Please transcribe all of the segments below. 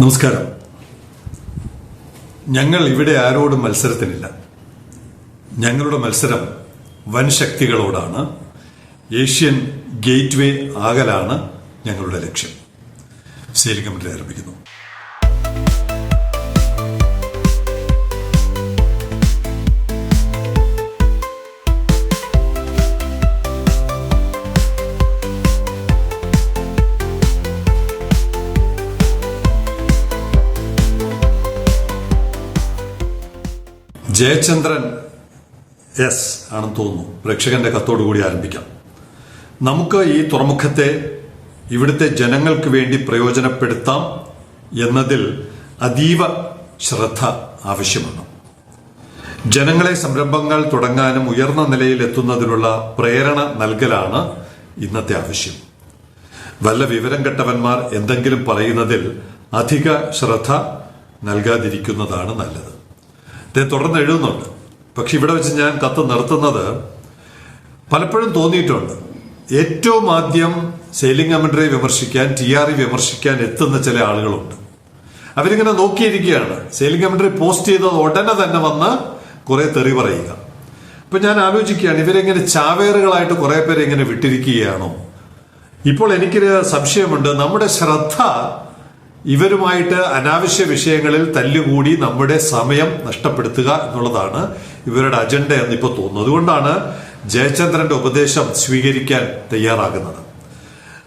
നമസ്കാരം. ഞങ്ങൾ ഇവിടെ ആരോടും മത്സരത്തിനില്ല. ഞങ്ങളുടെ മത്സരം വൻ ശക്തികളോടാണ്. ഏഷ്യൻ ഗേറ്റ്വേ ആകലാണ് ഞങ്ങളുടെ ലക്ഷ്യം. കമ്മിറ്റി ആരംഭിക്കുന്നു. ജയചന്ദ്രൻ എസ് ആണെന്ന് തോന്നുന്നു. പ്രേക്ഷകന്റെ കൂടി ആരംഭിക്കാം. നമുക്ക് ഈ തുറമുഖത്തെ ഇവിടുത്തെ ജനങ്ങൾക്ക് വേണ്ടി പ്രയോജനപ്പെടുത്താം എന്നതിൽ അതീവ ശ്രദ്ധ ആവശ്യമാണ്. ജനങ്ങളെ സംരംഭങ്ങൾ തുടങ്ങാനും ഉയർന്ന നിലയിൽ എത്തുന്നതിനുള്ള പ്രേരണ നൽകലാണ് ഇന്നത്തെ ആവശ്യം. വല്ല വിവരം കെട്ടവന്മാർ എന്തെങ്കിലും പറയുന്നതിൽ അധിക ശ്രദ്ധ നൽകാതിരിക്കുന്നതാണ് നല്ലത്. അദ്ദേഹം തുടർന്ന് എഴുതുന്നുണ്ട്. പക്ഷെ ഇവിടെ വെച്ച് ഞാൻ കത്ത് നിർത്തുന്നത് പലപ്പോഴും തോന്നിയിട്ടുണ്ട്. ഏറ്റവും ആദ്യം സെയിലിംഗ് കമന്ററി വിമർശിക്കാൻ ടി ആർ ഇ വിമർശിക്കാൻ എത്തുന്ന ചില ആളുകളുണ്ട്. അവരിങ്ങനെ നോക്കിയിരിക്കുകയാണ്. സെയിലിംഗ് കമന്ററി പോസ്റ്റ് ചെയ്ത ഉടനെ തന്നെ വന്ന് കുറെ തെറി പറയുക. അപ്പൊ ഞാൻ ആലോചിക്കുകയാണ് ഇവരെങ്ങനെ ചാവേറുകളായിട്ട് കുറെ പേരെ ഇങ്ങനെ വിട്ടിരിക്കുകയാണോ? ഇപ്പോൾ എനിക്കൊരു സംശയമുണ്ട്. നമ്മുടെ ശ്രദ്ധ ഇവരുമായിട്ട് അനാവശ്യ വിഷയങ്ങളിൽ തല്ലുകൂടി നമ്മുടെ സമയം നഷ്ടപ്പെടുത്തുക എന്നുള്ളതാണ് ഇവരുടെ അജണ്ട എന്ന് ഇപ്പോൾ തോന്നുന്നു. അതുകൊണ്ടാണ് ജയചന്ദ്രന്റെ ഉപദേശം സ്വീകരിക്കാൻ തയ്യാറാകുന്നത്.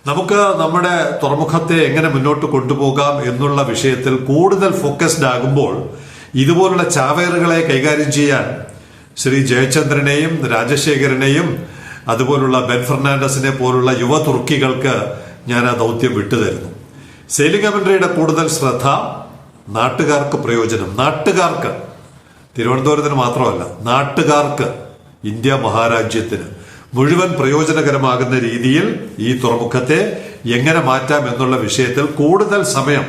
നമുക്ക് നമ്മുടെ തുറമുഖത്തെ എങ്ങനെ മുന്നോട്ട് കൊണ്ടുപോകാം എന്നുള്ള വിഷയത്തിൽ കൂടുതൽ ഫോക്കസ്ഡ് ആകുമ്പോൾ ഇതുപോലുള്ള ചാവേറുകളെ കൈകാര്യം ചെയ്യാൻ ശ്രീ ജയചന്ദ്രനെയും രാജശേഖരനെയും അതുപോലുള്ള ബെൻ ഫെർണാണ്ടസിനെ പോലുള്ള യുവ തുർക്കികൾക്ക് ഞാൻ ആ ദൗത്യം വിട്ടുതരുന്നു. സെയിലിംഗ് കൂടുതൽ ശ്രദ്ധ നാട്ടുകാർക്ക് പ്രയോജനം. നാട്ടുകാർക്ക്. തിരുവനന്തപുരത്തിന് മാത്രമല്ല നാട്ടുകാർക്ക് ഇന്ത്യ മഹാരാജ്യത്തിന് മുഴുവൻ പ്രയോജനകരമാകുന്ന രീതിയിൽ ഈ തുറമുഖത്തെ എങ്ങനെ മാറ്റാം എന്നുള്ള വിഷയത്തിൽ കൂടുതൽ സമയം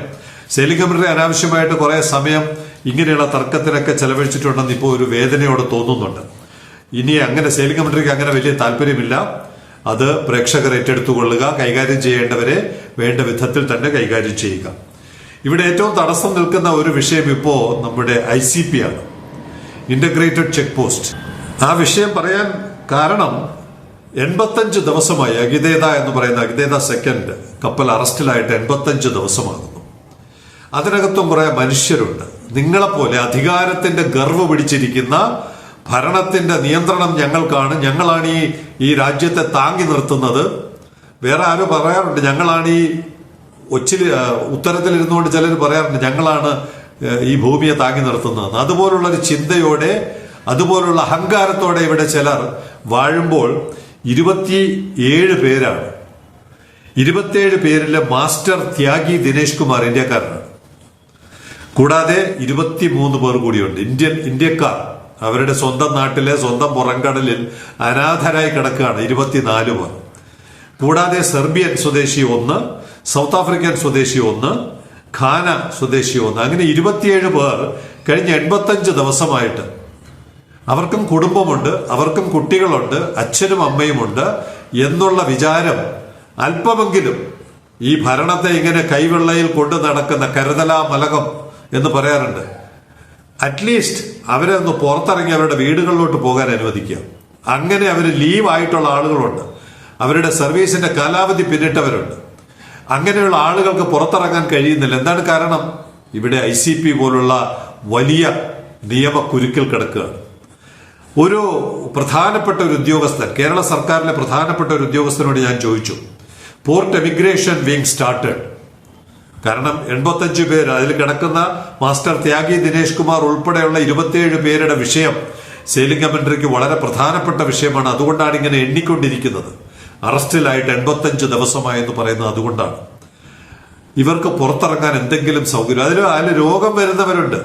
കമന്ററി അനാവശ്യമായിട്ട് കുറെ സമയം ഇങ്ങനെയുള്ള തർക്കത്തിനൊക്കെ ചെലവഴിച്ചിട്ടുണ്ടെന്ന് ഇപ്പോൾ ഒരു വേദനയോടെ തോന്നുന്നുണ്ട്. ഇനി അങ്ങനെ സെയിലിംഗ് കമന്ററിക്ക് അങ്ങനെ വലിയ താല്പര്യമില്ല. അത് പ്രേക്ഷകർ ഏറ്റെടുത്തുകൊള്ളുക കൈകാര്യം ചെയ്യേണ്ടവരെ വേണ്ട വിധത്തിൽ തന്നെ കൈകാര്യം ചെയ്യുക. ഇവിടെ ഏറ്റവും തടസ്സം നിൽക്കുന്ന ഒരു വിഷയം ഇപ്പോ നമ്മുടെ ഐ സി പി ആണ്. ഇന്റഗ്രേറ്റഡ് ചെക്ക് പോസ്റ്റ് ആ വിഷയം പറയാൻ കാരണം എൺപത്തഞ്ച് ദിവസമായി അഗിതേത എന്ന് പറയുന്ന അഗിതേത സെക്കൻഡ് കപ്പൽ അറസ്റ്റിലായിട്ട് എൺപത്തഞ്ച് ദിവസമാകുന്നു. അതിനകത്തും കുറെ മനുഷ്യരുണ്ട്. നിങ്ങളെപ്പോലെ അധികാരത്തിന്റെ ഗർവ് പിടിച്ചിരിക്കുന്ന ഭരണത്തിന്റെ നിയന്ത്രണം ഞങ്ങൾക്കാണ്. ഞങ്ങളാണ് ഈ ഈ രാജ്യത്തെ താങ്ങി നിർത്തുന്നത്. വേറെ ആരും പറയാറുണ്ട്. ഞങ്ങളാണ് ഈ ഒച്ചിൽ ഉത്തരത്തിലിരുന്നുകൊണ്ട് ചിലർ പറയാറുണ്ട് ഞങ്ങളാണ് ഈ ഭൂമിയെ താങ്ങി നിർത്തുന്നത്. അതുപോലുള്ള ഒരു ചിന്തയോടെ അതുപോലുള്ള അഹങ്കാരത്തോടെ ഇവിടെ ചിലർ വാഴുമ്പോൾ ഇരുപത്തി ഏഴ് പേരാണ്. ഇരുപത്തിയേഴ് പേരിലെ മാസ്റ്റർ ത്യാഗി ദിനേശ് കുമാർ ഇന്ത്യക്കാരനാണ്. കൂടാതെ ഇരുപത്തി മൂന്ന് പേർ കൂടിയുണ്ട്. ഇന്ത്യൻ ഇന്ത്യക്കാർ. അവരുടെ സ്വന്തം നാട്ടിലെ സ്വന്തം പുറംകടലിൽ അനാഥരായി കിടക്കുകയാണ് ഇരുപത്തിനാല് പേർ. കൂടാതെ സെർബിയൻ സ്വദേശി ഒന്ന് സൗത്ത് ആഫ്രിക്കൻ സ്വദേശി ഒന്ന് ഖാന സ്വദേശി ഒന്ന്. അങ്ങനെ ഇരുപത്തിയേഴ് പേർ കഴിഞ്ഞ എൺപത്തഞ്ച് ദിവസമായിട്ട് അവർക്കും കുടുംബമുണ്ട് അവർക്കും കുട്ടികളുണ്ട് അച്ഛനും അമ്മയുമുണ്ട് എന്നുള്ള വിചാരം അല്പമെങ്കിലും ഈ ഭരണത്തെ ഇങ്ങനെ കൈവെള്ളയിൽ കൊണ്ടു നടക്കുന്ന കരുതലാ മലകം എന്ന് പറയാറുണ്ട്. അറ്റ്ലീസ്റ്റ് അവരെ ഒന്ന് പുറത്തിറങ്ങി അവരുടെ വീടുകളിലോട്ട് പോകാൻ അനുവദിക്കുക. അങ്ങനെ അവർ ലീവ് ആയിട്ടുള്ള ആളുകളുണ്ട്. അവരുടെ സർവീസിന്റെ കാലാവധി പിന്നിട്ടവരുണ്ട്. അങ്ങനെയുള്ള ആളുകൾക്ക് പുറത്തിറങ്ങാൻ കഴിയുന്നില്ല. എന്താണ് കാരണം? ഇവിടെ ഐ സി പി പോലുള്ള വലിയ നിയമ കുരുക്കിൽ കിടക്കുകയാണ്. ഒരു പ്രധാനപ്പെട്ട ഒരു ഉദ്യോഗസ്ഥൻ കേരള സർക്കാരിലെ പ്രധാനപ്പെട്ട ഒരു ഉദ്യോഗസ്ഥനോട് ഞാൻ ചോദിച്ചു പോർട്ട് എമിഗ്രേഷൻ വിങ് സ്റ്റാർട്ടഡ് കാരണം എൺപത്തഞ്ച് പേര് അതിൽ കിടക്കുന്ന മാസ്റ്റർ ത്യാഗി ദിനേശ് കുമാർ ഉൾപ്പെടെയുള്ള ഇരുപത്തിയേഴ് പേരുടെ വിഷയം സെയിലിംഗ് കമന്ററിക്ക് വളരെ പ്രധാനപ്പെട്ട വിഷയമാണ്. അതുകൊണ്ടാണ് ഇങ്ങനെ എണ്ണിക്കൊണ്ടിരിക്കുന്നത്. അറസ്റ്റിലായിട്ട് എൺപത്തഞ്ച് ദിവസമായെന്ന് പറയുന്നത് അതുകൊണ്ടാണ്. ഇവർക്ക് പുറത്തിറങ്ങാൻ എന്തെങ്കിലും സൗകര്യം അതിൽ അതിൽ രോഗം വരുന്നവരുണ്ട്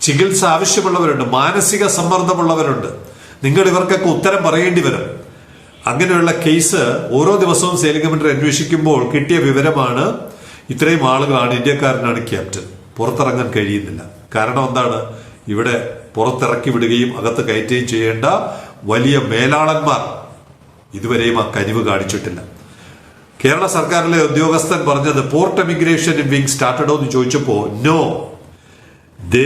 ചികിത്സ ആവശ്യമുള്ളവരുണ്ട് മാനസിക സമ്മർദ്ദമുള്ളവരുണ്ട്. നിങ്ങൾ ഇവർക്കൊക്കെ ഉത്തരം പറയേണ്ടി വരും. അങ്ങനെയുള്ള കേസ് ഓരോ ദിവസവും സെയിലിംഗ് കമന്ററി അന്വേഷിക്കുമ്പോൾ കിട്ടിയ വിവരമാണ് ഇത്രയും ആളുകളാണ് ഇന്ത്യക്കാരനാണ് ക്യാപ്റ്റൻ. പുറത്തിറങ്ങാൻ കഴിയുന്നില്ല. കാരണം എന്താണ്? ഇവിടെ പുറത്തിറക്കി വിടുകയും അകത്ത് കയറ്റുകയും ചെയ്യേണ്ട വലിയ മേലാളന്മാർ ഇതുവരെയും ആ കനിവ് കാണിച്ചിട്ടില്ല. കേരള സർക്കാരിലെ ഉദ്യോഗസ്ഥൻ പറഞ്ഞത് പോർട്ട് എമിഗ്രേഷൻ വിങ് സ്റ്റാർട്ടഡോ എന്ന് ചോദിച്ചപ്പോ no they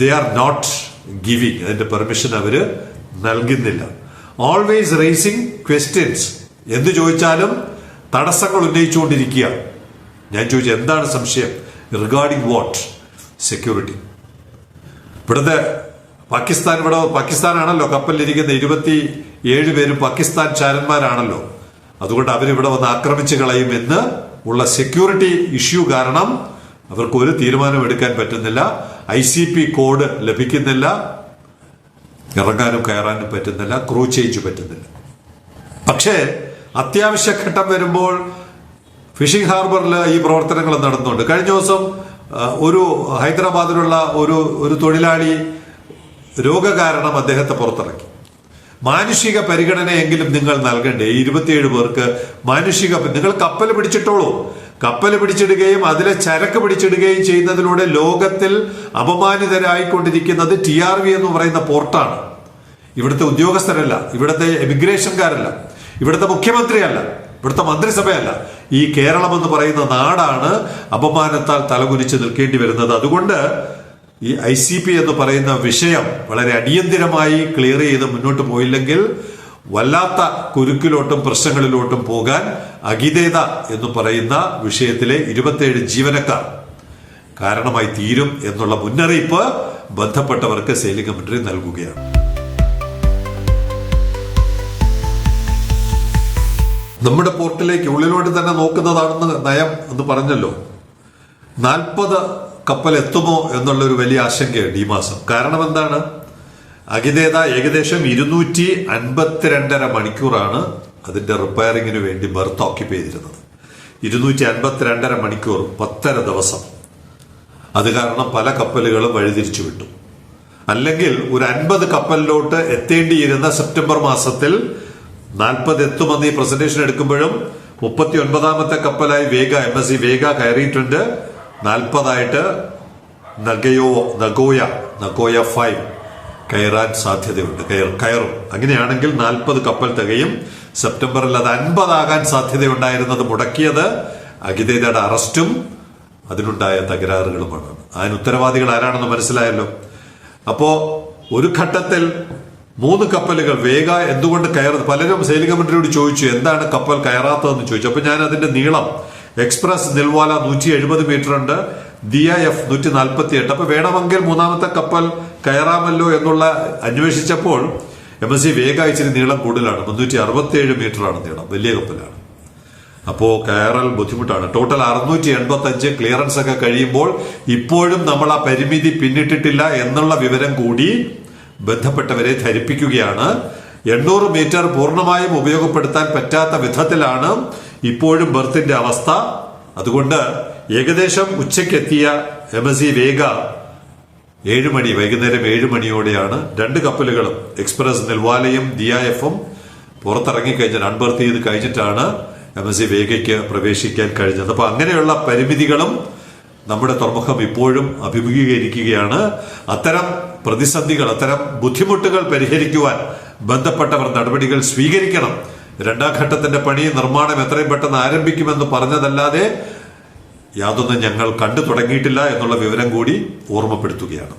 they are not giving അതിന്റെ പെർമിഷൻ അവർ നൽകുന്നില്ല. ഓൾവേസ് റേസിംഗ് ക്വസ്റ്റ്യൻസ് എന്ത് ചോദിച്ചാലും തടസ്സങ്ങൾ ഉന്നയിച്ചുകൊണ്ടിരിക്കുക ഞാൻ ചോദിച്ചു എന്താണ് സംശയം റിഗാർഡിംഗ് വാട്ട് സെക്യൂരിറ്റി ഇവിടുത്തെ പാകിസ്ഥാൻ ഇവിടെ പാകിസ്ഥാനാണല്ലോ കപ്പലിലിരിക്കുന്ന ഇരുപത്തി ഏഴ് പേരും പാകിസ്ഥാൻ ചാരന്മാരാണല്ലോ. അതുകൊണ്ട് അവരിവിടെ വന്ന് ആക്രമിച്ചു കളയും എന്ന് ഉള്ള സെക്യൂരിറ്റി ഇഷ്യൂ കാരണം അവർക്ക് ഒരു തീരുമാനം എടുക്കാൻ പറ്റുന്നില്ല. ഐ സി പി കോഡ് ലഭിക്കുന്നില്ല. ഇറങ്ങാനും കയറാനും പറ്റുന്നില്ല. ക്രൂ ചേഞ്ച് പറ്റുന്നില്ല. പക്ഷേ അത്യാവശ്യ ഘട്ടം വരുമ്പോൾ ഫിഷിംഗ് ഹാർബറിൽ ഈ പ്രവർത്തനങ്ങൾ നടന്നുണ്ട് കഴിഞ്ഞ ദിവസം ഒരു ഹൈദരാബാദിലുള്ള ഒരു ഒരു തൊഴിലാളി രോഗകാരണം അദ്ദേഹത്തെ പുറത്തിറക്കി. മാനുഷിക പരിഗണനയെങ്കിലും നിങ്ങൾ നൽകണ്ടേ? ഇരുപത്തിയേഴ് പേർക്ക് മാനുഷിക നിങ്ങൾ കപ്പൽ പിടിച്ചിട്ടോളൂ. കപ്പൽ പിടിച്ചിടുകയും അതിലെ ചരക്ക് പിടിച്ചിടുകയും ചെയ്യുന്നതിലൂടെ ലോകത്തിൽ അപമാനിതരായിക്കൊണ്ടിരിക്കുന്നത് ടി ആർ വി എന്ന് പറയുന്ന പോർട്ടാണ്. ഇവിടുത്തെ ഉദ്യോഗസ്ഥരല്ല ഇവിടുത്തെ എമിഗ്രേഷൻകാരല്ല ഇവിടുത്തെ മുഖ്യമന്ത്രിയല്ല. ഇവിടുത്തെ മന്ത്രിസഭയല്ല. ഈ കേരളം എന്ന് പറയുന്ന നാടാണ് അപമാനത്താൽ തലകുനിച്ച് നിൽക്കേണ്ടി വരുന്നത്. അതുകൊണ്ട് ഈ ഐ സി പി എന്ന് പറയുന്ന വിഷയം വളരെ അടിയന്തിരമായി ക്ലിയർ ചെയ്ത് മുന്നോട്ട് പോയില്ലെങ്കിൽ വല്ലാത്ത കുരുക്കിലോട്ടും പ്രശ്നങ്ങളിലോട്ടും പോകാൻ അഗിതേത എന്ന് പറയുന്ന വിഷയത്തിലെ ഇരുപത്തിയേഴ് ജീവനക്കാർ കാരണമായി തീരും എന്നുള്ള മുന്നറിയിപ്പ് ബന്ധപ്പെട്ടവർക്ക് സെയിലിംഗ് മന്ത്രി നൽകുകയാണ്. നമ്മുടെ പോർട്ടിലേക്ക് ഉള്ളിലോട്ട് തന്നെ നോക്കുന്നതാണെന്ന് നയം എന്ന് പറഞ്ഞല്ലോ. നാൽപ്പത് കപ്പൽ എത്തുമോ എന്നുള്ളൊരു വലിയ ആശങ്കയുണ്ട് ഈ മാസം. കാരണം എന്താണ്? അഗിതേത ഏകദേശം ഇരുന്നൂറ്റി അൻപത്തിരണ്ടര മണിക്കൂറാണ് അതിന്റെ റിപ്പയറിങ്ങിന് വേണ്ടി ബർത്ത് ഓക്യുപ്പൈ ചെയ്തിരുന്നത്. ഇരുന്നൂറ്റി അൻപത്തിരണ്ടര മണിക്കൂർ പത്തര ദിവസം. അത് കാരണം പല കപ്പലുകളും വഴിതിരിച്ചു വിട്ടു. അല്ലെങ്കിൽ ഒരു അൻപത് കപ്പലിലോട്ട് എത്തേണ്ടിയിരുന്ന സെപ്റ്റംബർ മാസത്തിൽ നാൽപ്പത് എത്തുമെന്ന് ഈ പ്രസന്റേഷൻ എടുക്കുമ്പോഴും മുപ്പത്തി ഒൻപതാമത്തെ കപ്പലായി വേഗ എം എസ് സി വേഗ കയറിയിട്ടുണ്ട്. നാൽപ്പതായിട്ട് നഗയോ നഗോയ നഗോയ ഫൈവ് കയറാൻ സാധ്യതയുണ്ട്. കയർ കയറും. അങ്ങനെയാണെങ്കിൽ നാൽപ്പത് കപ്പൽ തികയും സെപ്റ്റംബറിൽ അത് അൻപതാകാൻ സാധ്യതയുണ്ടായിരുന്നത് മുടക്കിയത് അഗിതേതയുടെ അറസ്റ്റും അതിനുണ്ടായ തകരാറുകളുമാണ്. അതിന് ഉത്തരവാദികൾ ആരാണെന്ന് മനസ്സിലായല്ലോ? അപ്പോ ഒരു ഘട്ടത്തിൽ മൂന്ന് കപ്പലുകൾ വേഗ എന്തുകൊണ്ട് കയറുന്നത്? പലരും സൈനിക മന്ത്രിയോട് ചോദിച്ചു എന്താണ് കപ്പൽ കയറാത്തതെന്ന് ചോദിച്ചു. അപ്പൊ ഞാൻ അതിന്റെ നീളം എക്സ്പ്രസ് നിൽവാല നൂറ്റി എഴുപത് മീറ്റർ ഉണ്ട് ദിയ എഫ് നൂറ്റി നാൽപ്പത്തി എട്ട് അപ്പൊ വേണമെങ്കിൽ മൂന്നാമത്തെ കപ്പൽ കയറാമല്ലോ എന്നുള്ള അന്വേഷിച്ചപ്പോൾ എം എസ് സി വേഗ ഇച്ചിരി നീളം കൂടുതലാണ്. മുന്നൂറ്റി അറുപത്തി ഏഴ് മീറ്ററാണ് നീളം. വലിയ കപ്പലാണ്. അപ്പോ കയറൽ ബുദ്ധിമുട്ടാണ്. ടോട്ടൽ അറുന്നൂറ്റി എൺപത്തി അഞ്ച് ക്ലിയറൻസ് ഒക്കെ കഴിയുമ്പോൾ ഇപ്പോഴും നമ്മൾ ആ പരിമിതി പിന്നിട്ടിട്ടില്ല എന്നുള്ള വിവരം കൂടി ബന്ധപ്പെട്ടവരെ ധരിപ്പിക്കുകയാണ്. എണ്ണൂറ് മീറ്റർ പൂർണമായും ഉപയോഗപ്പെടുത്താൻ പറ്റാത്ത വിധത്തിലാണ് ഇപ്പോഴും ബർത്തിന്റെ അവസ്ഥ. അതുകൊണ്ട് ഏകദേശം ഉച്ചയ്ക്കെത്തിയ എം എസ് വേഗ ഏഴ് മണി വൈകുന്നേരം ഏഴ് മണിയോടെയാണ് രണ്ട് കപ്പലുകളും എക്സ്പ്രസ് നിൽവാലയും ദിയ എഫും പുറത്തിറങ്ങിക്കഴിഞ്ഞാൽ അൺബർത്ത് ചെയ്ത് കഴിഞ്ഞിട്ടാണ് എം എസ് സി വേഗയ്ക്ക് പ്രവേശിക്കാൻ കഴിഞ്ഞത്. അപ്പോൾ അങ്ങനെയുള്ള പരിമിതികളും നമ്മുടെ തുറമുഖം ഇപ്പോഴും അഭിമുഖീകരിക്കുകയാണ്. അത്തരം പ്രതിസന്ധികൾ അത്തരം ബുദ്ധിമുട്ടുകൾ പരിഹരിക്കുവാൻ ബന്ധപ്പെട്ടവർ നടപടികൾ സ്വീകരിക്കണം. രണ്ടാം ഘട്ടത്തിന്റെ പണി നിർമ്മാണം എത്രയും പെട്ടെന്ന് ആരംഭിക്കുമെന്ന് പറഞ്ഞതല്ലാതെ യാതൊന്നും ഞങ്ങൾ കണ്ടു തുടങ്ങിയിട്ടില്ല എന്നുള്ള വിവരം കൂടി ഓർമ്മപ്പെടുത്തുകയാണ്.